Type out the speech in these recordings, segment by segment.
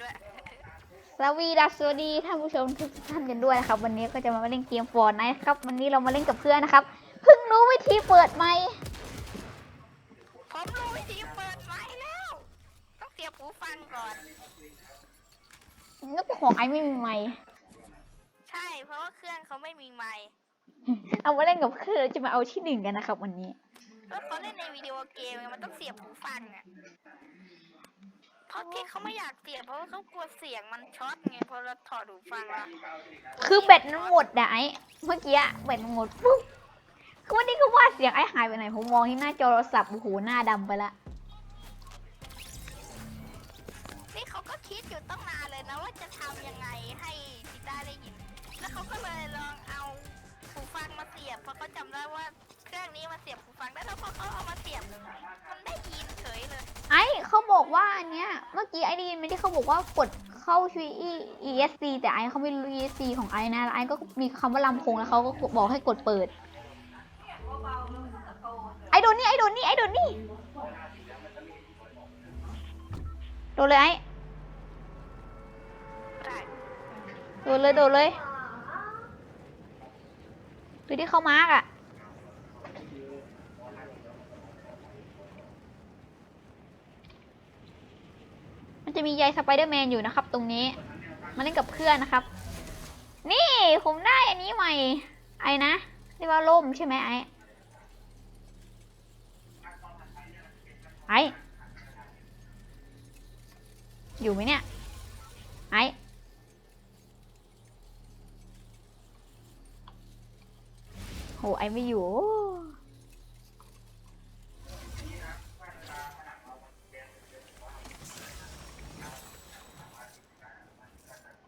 ด้วยสวีดัสสวัสดีท่านผู้ชมทุกท่านกันด้วยนะครับ วันนี้ก็จะมาเล่นเกมฟอร์ไนท์ครับ วันนี้เรามาเล่นกับเพื่อนนะครับ เพิ่งรู้วิธีเปิดไมค์ผมรู้วิธีเปิดไม้แล้ว ต้องเสียบหูฟังก่อน นึกว่าของไอไม่มีไมค์ใช่ เพราะว่าเครื่องเขาไม่มีไมค์เอามาเล่นกับเพื่อนจะมาเอาที่หนึ่งกันนะครับ วันนี้แล้วเขาเล่นในวิดีโอเกมไงมันต้องเสียบหูฟังอะ เพราะที่เขาไม่อยากเสียบเพราะว่าเขากลัวเสียงมันช็อตไงพอเราถอดหูฟังแล้วคือแบตมันหมดอะไอเมื่อกี้อะแบตมันหมดปุ๊บคือวันนี้ก็ว่าเสียงไอหายไปไหนผมมองที่หน้าจอโทรศัพท์โอ้โหหน้าดำไปละนี่เขาก็คิดอยู่ตั้งนานเลยนะว่าจะทำยังไงให้ซิต้าได้ยิน แล้วเขาก็เลยลองเอาหูฟังมาเสียบเพราะเขาจำได้ว่าเค รื่องนี้มาเสียบหูฟังได้แล้วพอเขาเอามาเสียบมันได้ยินเฉยเลยไอเขาบอกว่าอันเนี้ยเมื่อกี้ไอได้ยินไหมที่เขาบอกว่ากดเข้าช่วย ESC แต่ไอเขาไม่รู้ ESC ของไอนะแล้วไอก็มีคำว่าลำโพงแล้วเขาก็บอกให้กดเปิด ไอโดนนี่ไอโดนนี่ไอโดนนี่โดนเลยไอ้โดนเลยโดนเลยดูที่เขามาร์กอะ จะมีใยสไปเดอร์แมนอยู่นะครับ ตรงนี้ มาเล่นกับเพื่อนนะครับ นี่ผมได้อันนี้ใหม่ ไอ้นะเรียกว่าล่มใช่ไหมไอ้ไอ้อยู่ไหมเนี่ยไอ้โหไอ้ไม่อยู่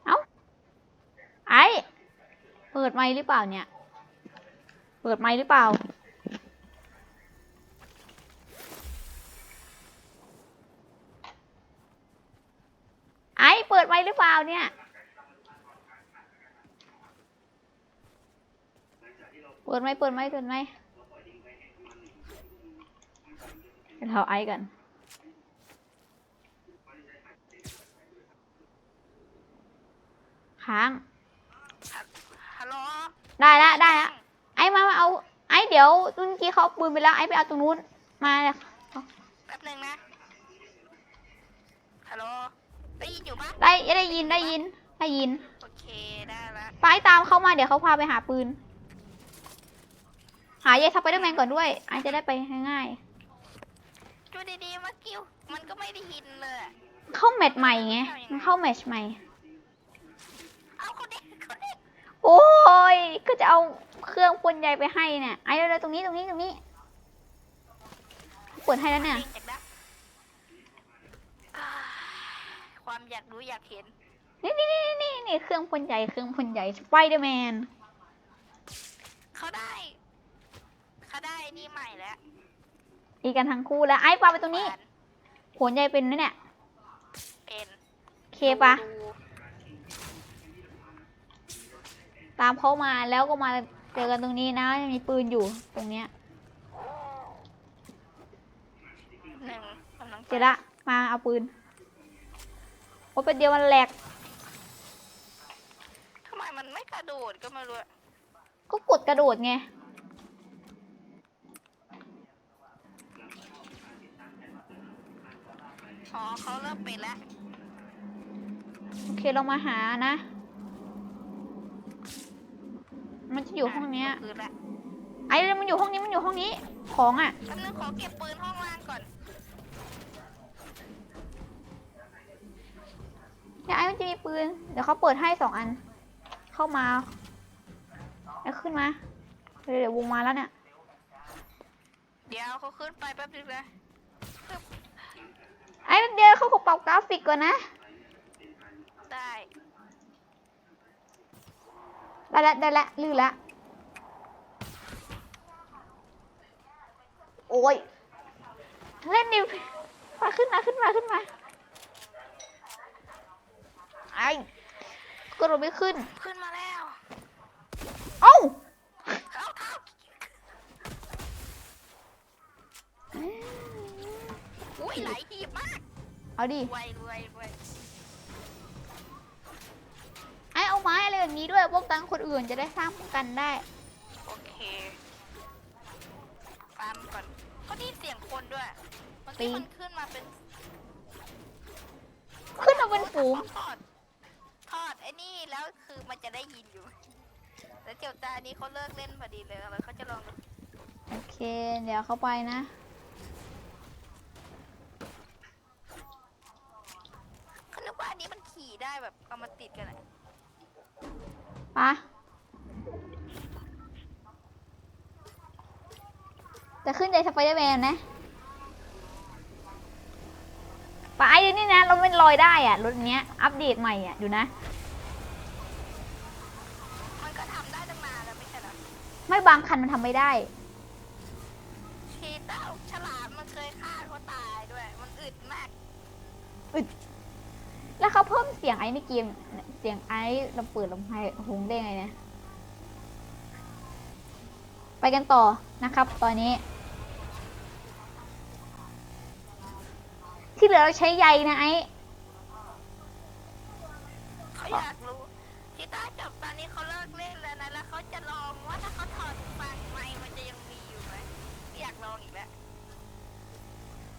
เอ้า ไอ้ เปิ ดไมค์หรือเปล่าเนี่ย เปิดไมค์หรือเปล่า ไอ้เปิดไมค์หรือเปล่าเนี่ยเปิดไมเปิดไมเปิดไมเดี๋ยวเราไอ้กัน ค้าง ได้ละได้ละไอ้มามาเอา ไอ้เดี๋ยวเมื่อกี้เขาเอาปืนไปแล้วไอ้ไปเอาตรงนู้นมาเลยแป๊บหนึ่งนะฮัลโหลได้ยินอยู่ปะได้ได้ยินได้ยินได้ยินโอเคได้ละไปตามเขามาเดี๋ยวเขาพาไปหาปืน หายายสไปเดอร์แมนก่อนด้วย ไอ้จะได้ไปง่ายดูดีๆเมื่อกี้มันก็ไม่ได้ยินเลยอะๆเข้าแมตช์ใหม่ไงมันเข้าแมตช์ใหม่ เอาเขาเด็กเขาเด็ก โอ้ย ก็จะเอาเครื่องพ่นใยไปให้เนี่ยไอ้เร็วๆตรงนี้ตรงนี้ตรงนี้เปิดให้แล้วเนี่ยด็กนะอ่าความอยากรู้อยากเห็น นี่นี่นี่นี่นี่เครื่องพ่นใยเครื่องพ่นใยสไปเดอร์แมนเขาได้ เขาได้นี่ใหม่แล้วอีกันทั้งคู่แล้วไอ้ปาไปตรงนี้หวานผลใยเป็นนะเนี่ยเป็น เคปะดู ตามเขามาแล้วก็มาเจอกันตรงนี้นะมีปืนอยู่ตรงเนี้ยหนึ่งกำลังไปเจอละมาเอาปืนโอ้เป็นเดียวมันแหลกทำไมมันไม่กระโดดก็ไม่รู้อะก็กดกระโดดไงอ๋อเขาเริ่มเป็นแล้ว โอเคเรามาหานะ มันจะ อยู่ห้องเนี้ยคืนละไอ้มันอยู่ห้องนี้มันอยู่ห้องนี้ ของอะแป๊บนึงขอเก็บปืนห้องล่างก่อนเนี่ยไอ้มันจะมีปืน เดี๋ยวเขาเปิดให้สองอัน เข้ามาแล้วขึ้นมา เดี๋ยวเดี๋ยววงมาแล้วเนี่ย เดี๋ยวเขาขึ้นไปแป๊บนึงนะไอ้เดี๋ยวเขาขอปรับกราฟิกก่อนนะ ได้ ได้ละได้ละลื่นละโอ้ยเล่นดิมาขึ้นมาขึ้นมาขึ้นมาไอ้กระโดดไม่ขึ้น ขึ้นมาแล้วเอ้าเอาเท้าอุ้ยไหลหีบมาก เอาดิรวยรวยรวย ไม้อะไรแบบนี้ด้วยป้องกันคนอื่นจะได้สร้างป้องกันได้ โอเคฟาร์มก่อนเขาได้ยินเสียงคนด้วยเมื่อปีกี้มันขึ้นมาเป็นขึ้นมาเป็นฝูงทอด ทอดไอ้นี่แล้วคือมันจะได้ยินอยู่ แล้วเจียวตานี้เขาเลิกเล่นพอดีเลยแล้วเขาจะลองโอเค เดี๋ยวเข้าไปนะ เขานึกว่าอันนี้มันขี่ได้แบบเอามาติดกันอะ ปะจะขึ้นใจสไปเดอร์แมนนะปะไอ้นี่นะเราไม่ลอยได้อะรถเนี้ย อัปเดตใหม่อะดูนะ มันก็ทำได้ตั้งนานแล้วไม่ใช่เหรอไม่บางคันมันทำไม่ได้ ชีต้าฉลามมันเคยฆ่าเขาตายด้วย มันอึดมาก แล้วเขาเพิ่มเสียงไอ้ในเกมเสียงไอ้เราเปิดลำไห้หงได้ไงเนี่ย ไปกันต่อนะครับ ตอนนี้ ที่เหลือเราใช้ใยนะไอ้เขาอยากรู้ชีต้าจบตอนนี้เขาเลิกเล่นแล้วนะแล้วเขาจะลองว่าถ้าเขาถอดฟังไมค์มันจะยังมีอยู่ไหมอยากลองอีกแล้ว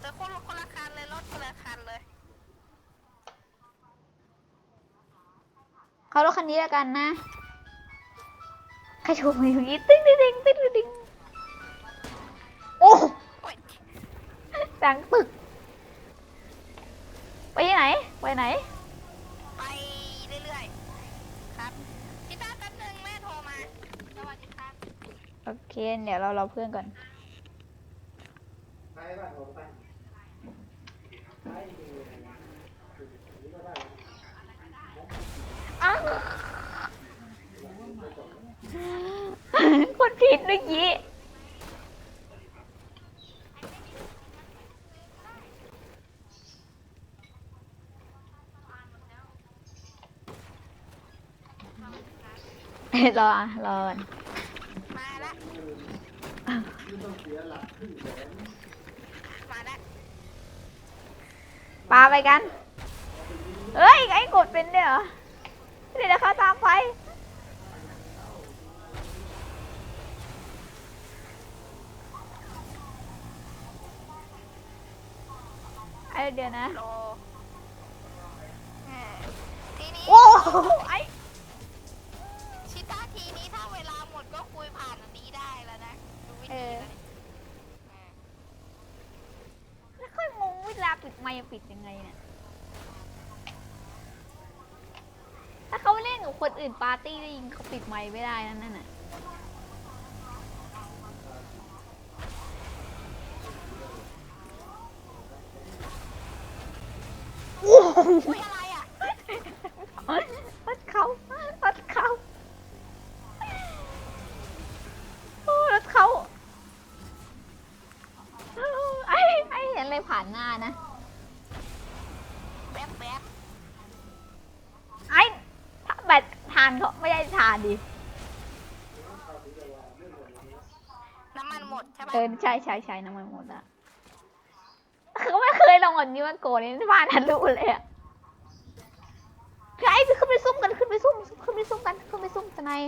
แต่คนละคนละคันเลยรถคนละคัน เลยเขารถคันนี้แล้วกันนะใครโชว์มืออย่างนี้ติ๊งติ๊งติ๊งติ๊งติ๊งโอ้โอ๊ยดังตึก ไปที่ไหน ไปไหน ไปเรื่อยๆ ครับ พี่ต้าแป๊บนึงแม่โทรมา สวัสดีครับ โอเค เดี๋ยวเรารอเพื่อนก่อน ไปบ้านผมไปไปดูนะนี่ก็ได้ อ้าว คนผิดเมื่อกี้รอรอมาละมาละปาไปกัน เฮ้ย ไอ้กดเป็นด้วยเหรอ เดี๋ยวเขาตามไปไอเดี๋ยวนะโลเออทีนี้ โอ้โหไอชิต้าทีนี้ถ้าเวลาหมดก็คุยผ่านอันนี้ได้แล้วนะดูวิธีเลยเออไม่ค่อยงงเวลาปิดไมค์ปิดยังไงเนี่ย ถ้าเขาเล่น กับคนอื่นปาร์ตี้ได้ยิงเขาปิดไมค์ไม่ได้นั่นน่ะ โอ้โห อุ้ยอะไรอะ รถเขารถเขาโอ้รถเขาไอ้ไอ้เห็นอะไรผ่านหน้านะ แป๊บแป๊บ ไอ้ถ้าแบตทานเขาไม่ได้ทานดิน้ำมันหมดใช่ปะเออใช่ใช่ใช่น้ำมันหมดอะเขาไม่เคยลงแบบนี้มาโกนนี่ผ่านทันรู้เลยอะคือไอ้ขึ้นไปซุ่มกันขึ้นไปซุ่มขึ้นไปซุ่มกันขึ้นไปซุ่มทนาย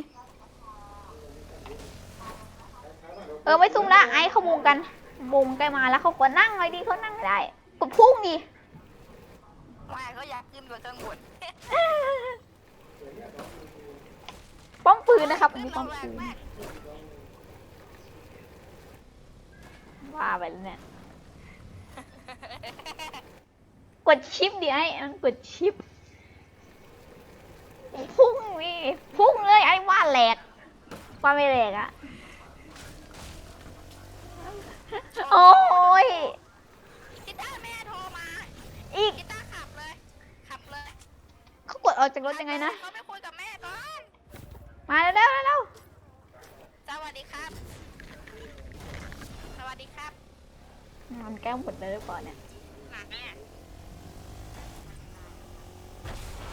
เออไม่ซุ่มละไอ้เขามุงกันมุงใกล้มาแล้วเขากดนั่งเลยดิเขานั่งไม่ได้กดพุ่งดิไม่เขาอยากขึ้นกว่าจังหวัด ป้อมปืนนะครับอันนี้ป้อมระแวปืงนมากว่าไปแล้วเนี่ยกดชิปดิไอ้มันกดชิปพุ่งนี่พุ่งเลยไอ้ว่าแหลกว่าไม่แหลกอะโอ้ยชิต้าแม่โทรมาอีกชิต้าขับเลยขับเลยเขากดออกจากรถยังไงนะ มาเร็วๆเร็วสวัสดีครับ สวัสดีครับๆมันแก้วหมดเลยหรือเปล่าเนี่ยหนักเนี่ย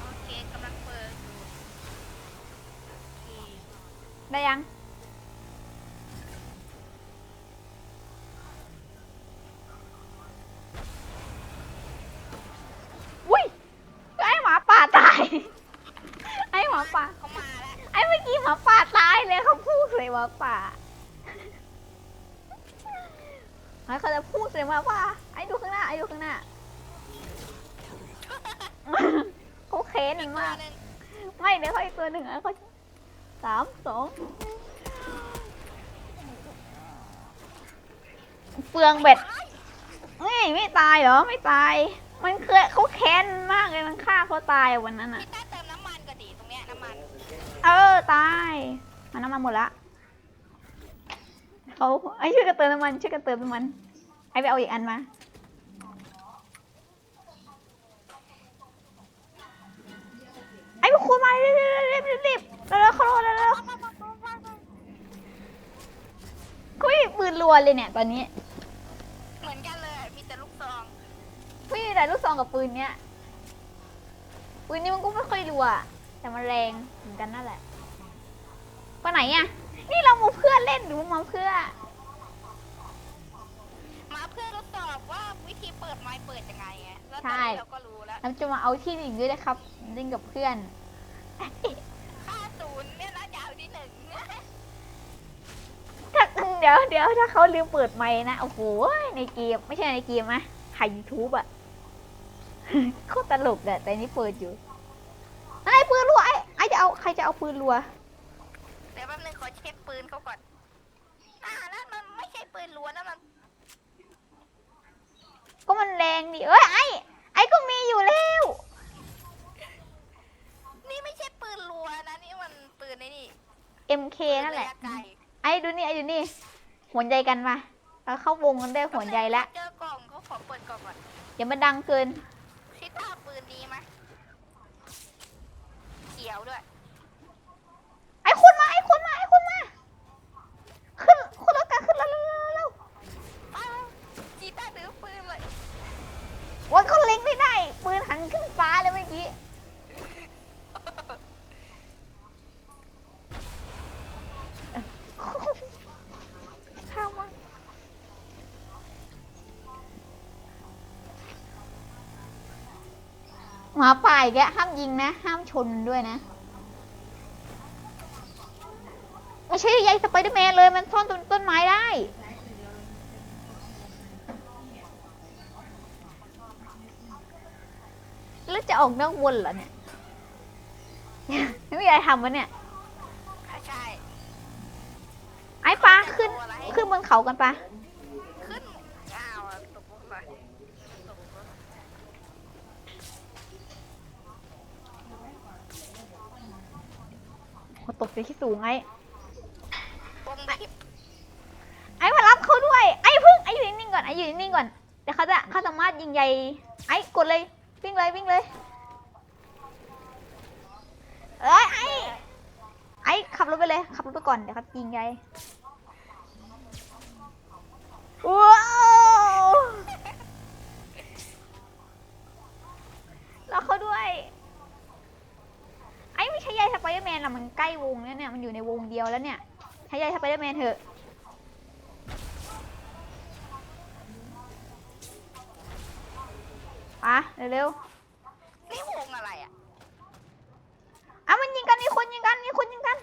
โอเคกำลังเปิดอยู่โอเคได้ยัง อุ้ย ไอ้หมาป่าตาย ไอ้หมาป่า วะป่าไอ้เขา จะพูดเลยว่าว่าไอ้ดูข้างหน้าไอ้ดูข้างหน้าเขาเค้นมันมากหนึ่งไม่เดี๋ยวเขาอีกตัวหนึ่งอะเขาสามสองเปลืองเบ็ดนี่ไม่ตายเหรอไม่ตาย มันเคยเขาแค้นมากเลยมันฆ่าเขาตายวันนั้นอะพี่ต้าเติมน้ำมันก็ดีตรงเนี้ยน้ำมัน เออตายมันน้ำมันหมดละเขาไอ้ช่วยกันเติมน้ำมันช่วยกันเติมน้ำมัน ไอ้ไปเอาอีกอันมา ไอ้พวกคุณมาเร็วๆรีบๆรีบๆเร็วๆเขาเร็วๆเร็วๆเขาไม่มีปืนรัวเลยเนี่ยตอนนี้เหมือนกันเลยมีแต่ลูกซองไม่มีแต่ลูกซองกับปืนเนี้ยปืนนี้มันก็ไม่ค่อยรัวแต่มันแรงเหมือนกันนั่นแหละไปไหนอะ นี่เรามาเพื่อเล่นหรือมาเพื่อ มาเพื่อทดสอบว่าวิธีเปิ ดไม้เปิดยังไงไงแล้วตใช่อนนี้เราก็รู้แล้วเราจะมาเอาที่หนึ่งด้วยนะครับเล่นกับเพื่อนค่าศูนย์เนี่ยนะจะเอาที่หนึ่งถ้าเดี๋ยวเดี๋ยวถ้าเขาลืมเปิดไมค์นะโอ้โหในเกมไม่ใช่ในเกมนะถ่ายยูทูบอะโคตรตลกอะแต่นี่เปิดอยู่ไอ้ปืนรัวไอ้ไอ้จะเอาใครจะเอาปืนรัวเดี๋ยวแป๊บนึงขอเช็คปืนเขาก่อน อ่านั่นมันไม่ใช่ปืนล้วนนะมัน ก็มันแรงดิเอ้ยไอ้ไอ้ก็มีอยู่แล้วนี่ไม่ใช่ปืนล้วนนะนี่มันปืนไอ้นี่ MK นั่นแหละ ปืรยไกลไอ้ดูนี่ไอ้ดูนี่หัวใจกันมาเราเข้าวงกันได้วยหัวใจละเจอกล่องเขาขอเปิดกล่องก่อนอย่ามาดังเกินคิดว่าปืนดีไหมเขียวด้วย ไอ้คุณมาไอ้คุณมาไอ้คุณมา ขึ้นขึ้นรถกันขึ้นแล้วเร็วเร็ว อ้าวจีต้าถือปืนเลย วันเขาเล็งไม่ได้ ปืนหันขึ้นฟ้าเลยเมื่อกี้ ข้าวมา หมาป่าอีกแล้วห้ามยิงนะ ห้ามชนด้วยนะ ไม่ใช่ใยสไปเดอร์แมนเลยมันซ่อนต้นต้นไม้ได้แล้วจะออกนอกวนเหรอเนี่ยไม่มีอะไรทำวะเนี่ยใช่ไอ้ปลาขึ้นขึ้นบนเขากันปะ ตกจากที่สูงไอ้ไอ้มารับเขาด้วย ไอ้พึ่งไอ้อยู่นิ่งๆก่อนไอ้อยู่นิ่งๆก่อนเดี๋ยวเขาจะเขาสามารถยิงใยไอ้กดเลยวิ่งเลยวิ่งเลยเอ้ยไอ้ไอ้ขับรถไปเลยขับรถไปก่อนเดี๋ยวเขายิงใยว้าวรอเขาด้วย ไอ้ไม่ใช่ใยสไปเดอร์แม นหรอกมันใกล้วงแล้วเนี่ยมันอยู่ในวงเดียวแล้วเนี่ยใช้ใยสไปเดอร์แมนเถอะอะเร็วงอะไรอะ ๆอะมันยิงกันมีคนยิงกันมีคนยิงกัน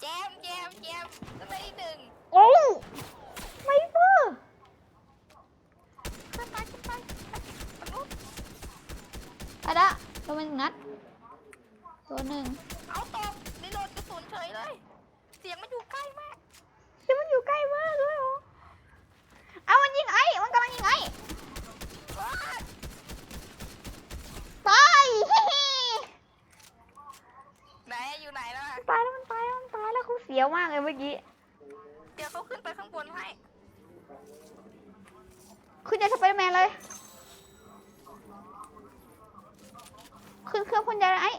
แจมแจมแจมก็ได้ที่หนึ่ง โอ้ไม่เพื่อ ขึ้นไปขึ้นไปมนุษย์ อะละโดนมันงัด ตัวหนึ่ง เอาตกรีโหลดกระสุนเฉยเลย เสียงมันอยู่ใกล้มาก แต่มันอยู่ใกล้มากเลยเหรอเอามันยิงไอ้ มันกำลังยิงไอ้ ว้า ตายเฮ้ ไหนอยู่ไหนแล้วอะ ตายแล้วมันตายแล้วมันตายแล้วเขาเสียวมากเลยเมื่อกี้ เดี๋ยวเขาขึ้นไปข้างบนให้ ขึ้นจะสไปเดอร์แมนเลย ขึ้นเครื่องพ่นใหญ่เลยไอ้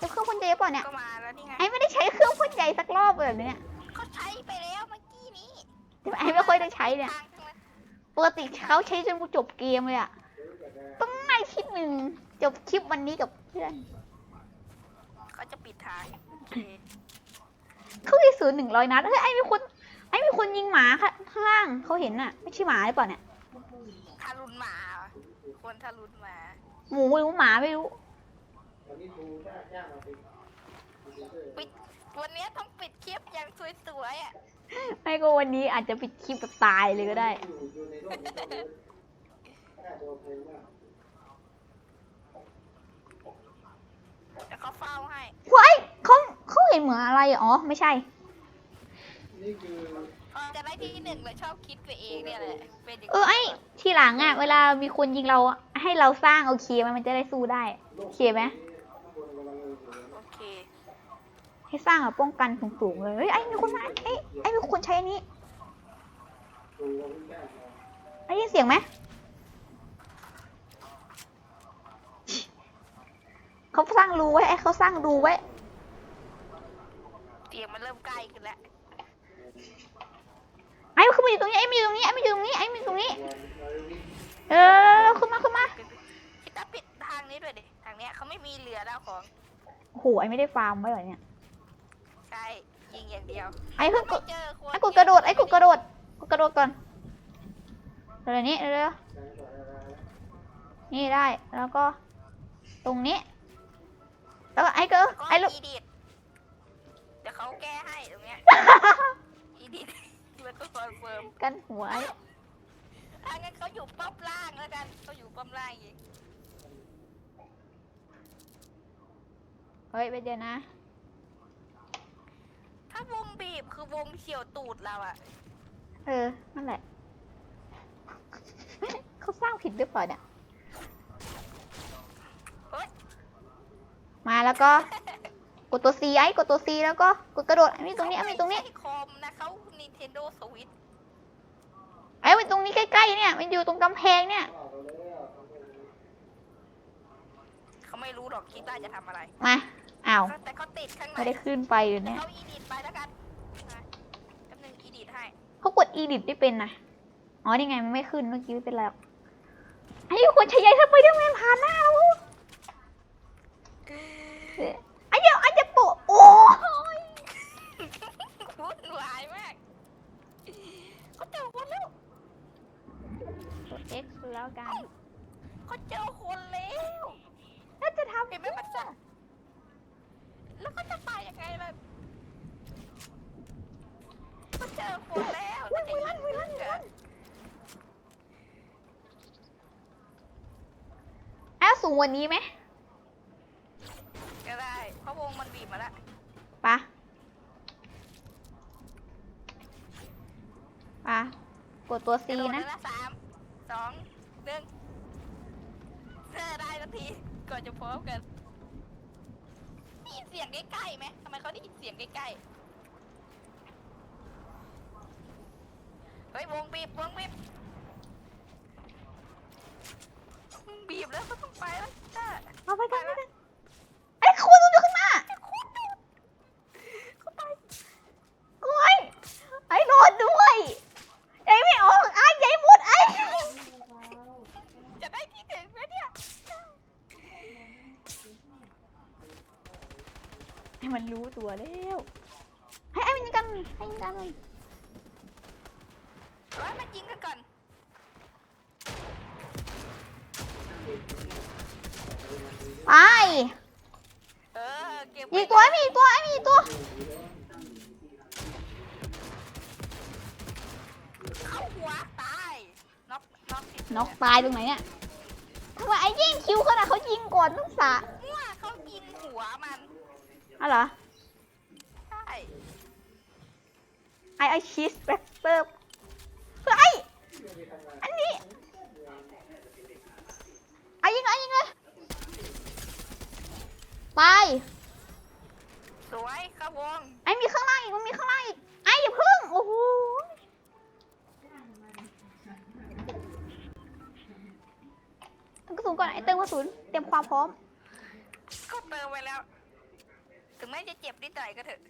จะเครื่องพ่นใหญ่เปล่าเนี่ย ก็มาแล้วนี่ไง ไอ้ไม่ได้ใช้เครื่องพ่นใหญ่สักรอบเลยแบบเนี้ยเขาใช้ไปแล้วเมื่อกี้นี้แต่ไอ้ไม่ค่อยได้ใช้เนี่ยทางจังเลยปกติเขาใช้จนกูจบเกมเลยอะต้องในคลิปหนึ่งจบคลิปวันนี้กับเพื่อนเขาจะปิดทางโอเคเขามีศูนย์หนึ่งร้อยนัดเฮ้ยไอ้มีคนไอ้มีคนยิงหมาค่ะข้างล่างเขาเห็นน่ะ ไม่ใช่หมาหรือเปล่าเนี่ย ทารุณหมาเหรอคนทารุณหมา หมูหรือหมาไม่รู้ตอนนี้ครูจ้างจ้างมาเป็นปิดวันนี้ต้องปิดคลิปอย่างสวยๆอะ ไม่ก็วันนี้อาจจะปิดคลิปแบบตายเลยก็ได้อยู่อยู่ในโลกนี้ก็รู้น่าจะโอเคมากเดี๋ยวเขาเฝ้าให้เฮ้ยเขาเขาเห็นเหมือนอะไรอะอ๋อ ไม่ใช่ นี่คือ พอจะได้ที่หนึ่งเลยชอบคิดไปเองเนี่ยแหละเป็นอย่างเออไอทีหลังอะ เวลามีคนยิงเราอะให้เราสร้างโอเคไหมมันจะได้สู้ได้โลกโอเคไหมข้างบนกำลังเลยอยู่นะโอเคให้สร้างแบบป้องกันสูงๆเลยเฮ้ยไอ้มีคนมาไอ้ยไอ้มีคนใช้อันนี้ดูเราไม่ได้มองไอ้ยินเสียงไหมเขาสร้างรูไว้ไอ้เขาสร้างรูไว้เสียงมันเริ่มใกล้ขึ้นแล้วไอ้ มันขึ้นมาอยู่ตรงนี้ไอ้มาอยู่ตรงนี้ไอ้มาอยู่ตรงนี้ไอ้มาอยู่ตรงนี้วันเราวิ่งเออขึ้นมาขึ้นมาคิดว่าปิดทางนี้ด้วยดิทางเนี้ยเขาไม่มีเรือแล้วของโอ้โหไอ้ไม่ได้ฟาร์มไว้เหรอเนี่ย ใช่ยิงอย่างเดียวไอ้เพิ่งกไม่ดเจอคนไอ้กดกระโดดไอ้กดกระโดดกดกระโดดก่อนเดี๋ยวนี้เดี๋ยวแสงสว่างอะไรๆนี่ได้แล้วก็ ตรงนี้ แล้วก็ไอ้ก็แล้วก็ไอ้ลูกอีดิทเดี๋ยวเขาแก้ให้ตรงเนี้ย อีดิท แล้วก็คอนเฟิร์มกันหัวไอ้อะงั้นเขาอยู่ป้อมล่างแล้วกันเขาอยู่ป้อมล่างอีกเฮ้ยไปเดี๋ยวนะ ถ้าวงบีบคือวงเฉียวตูดเราอะเออ นั่นแหละ เขาสร้างผิดหรือเปล่าเนี่ย เฮ้ยมาแล้วก็ กดตัว C ไอ้กดตัว C แล้วก็กดกระโดดไอ้มีตรงนี้ไอ้มีตรงนี้เขาไม่ใช่คอม นะเขา Nintendo Switch ไอ้มีตรงนี้ใกล้ๆเนี่ย มันอยู่ตรงกำแพงเนี่ยออกไปแล้วทำไปเลยเขาไม่รู้หรอกคิดว่าจะทำอะไร มาอ้าวแต่เขาติดข้างในไม่ได้ขึ้นไปเลยเนี่ยเขาอีดิทไปแล้วกันนะแป๊บนึงอีดิทให้เขากด edit ได้เป็นนะอ๋อนี่ไงมันไม่ขึ้นเมื่อกี้ไม่เป็นไรหรอกไอ้คนใช้ใหญ่สไปเดอร์แมนผ่านหน้าเราเอ๊ะไอ้เดี๋ยวไอ้จะโปะโอ้ย วุ่นวายมากเขาเจอคนแล้ว กด X แล้วกัน เขาเจอคนแล้วแล้วจะทำเห็นไหมมันสั่นแล้วก็จะไปยังไงล่ะเขาเจอคนแล้ววิ่งวิ่งลั่นวิ่งลั่นวิ่งลั่นแอ้วสูงกวันนี้ไหมก็ได้เพราะวงมันบีบมาแล้วปะปะกดตัว C กรโดดนะแล้วนะสาม สองหนึ่งเธอได้นาทีก่อนจะพร้อมกันได้ยินเสียงใกล้ๆไหมทำไมเขาได้ยินเสียงใกล้ๆเฮ้ยวงบีบวงบีบบีบแล้วก็ต้องไปแล้วจ้าเอาไปกันไปกันไอ้คุณอยู่ข้างหน้า เขาตาย โอ้ยไอ้โดดด้วยไอ้ไม่ออกไอ้ใหญ่หมดไอ้ จะได้ที่หนึ่งไหมเนี่ย ให้ มันรู้ตัวแล้วให้ไอ้มันยิงกันให้ยิงกันเลยเฮ้ยมันยิงกันก่อนไปเออเก็บมีอีกตัวไอ้มีอีกตัวไอ้มีอีกตัวเข้าหัวตายน็อกน็อกสิน็อกตายตรงไหนเนี่ยทำไมไอ้ยิงคิวขนาดเขายิงก่อนต้องสะมั่วเขายิงหัวมันอ๋อเหรอ ไอ้ไอ้ชีสแบ็กเตอร์เฮ้ยอันนี้ไอ้ยิงเลยไอ้ยิงเลยไปสวยเข้าวงไอ้มีข้างล่างอีกมันมีข้างล่างอีกไอ้อย่าพึ่งโอ้โหเติมกระสุนก่อนไอ้เติมกระสุนเตรียมความพร้อมก็เติมไปแล้ว ถึงแม้จะเจ็บนิดหน่อยก็เถอะ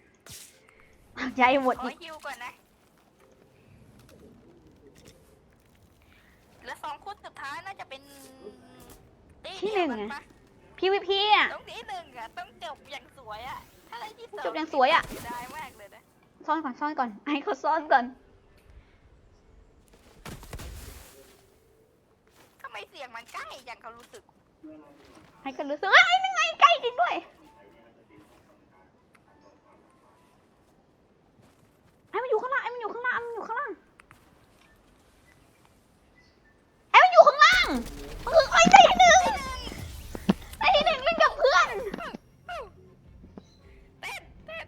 ใหญ่หมดขออีกฮิวก่อนนะแล้วสองคู่สุดท้ายน่าจะเป็นตีเดียวกัปะ PVP อะต้องที่หนึ่งอะต้องจบอย่างสวยอะถ้าได้ที่สองจบอย่างสวยอะเสีได้มากเลยนะซ่อนก่อนซ่อนก่อนไอ้เขาซ่อนก่อนทำไมเสียงมันใกล้อย่างเขารู้สึกไอ้ก็รู้สึกว่าไอ้นั่นไงใกล้จริงด้วย ไอ้มันอยู่ข้างล่างไอ้มันอยู่ข้างล่างไอ้มันอยู่ข้างล่างไอ้มันอยู่ข้างล่างมันคือไอ้ที่หนึ่งไอ้ที่หนึ่งเล่นกับเพื่อนเต้นเต้น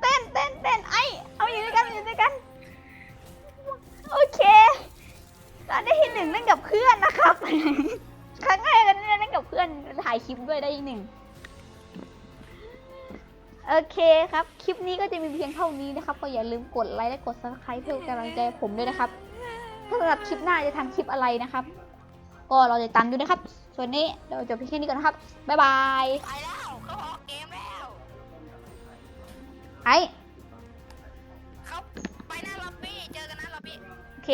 เต้นเต้นเต้นไอ้เอาอยู่ด้วยกันอยู่ด้วยกันโอเคเราได้ที่หนึ่งเล่นกับเพื่อนนะครับครั้งแรกกันเล่นกับเพื่อนถ่ายคลิปด้วยได้ที่หนึ่ง โอเคครับ คลิปนี้ก็จะมีเพียงเท่านี้นะครับ ก็อย่าลืมกดไลค์และกด subscribe เพื่อเป็นกำลังใจให้ผมด้วยนะครับ ถ้าสำหรับคลิปหน้าจะทำคลิปอะไรนะครับ ก็เราจะตามดูนะครับ ส่วนนี้เราจบเพียงแค่นี้ก่อนนะครับ บ๊ายบาย ไปแล้วเขาออกเกมแล้วไอ้เขาไปหน้าล็อบบี้เจอกันหน้าล็อบบี้ โอเค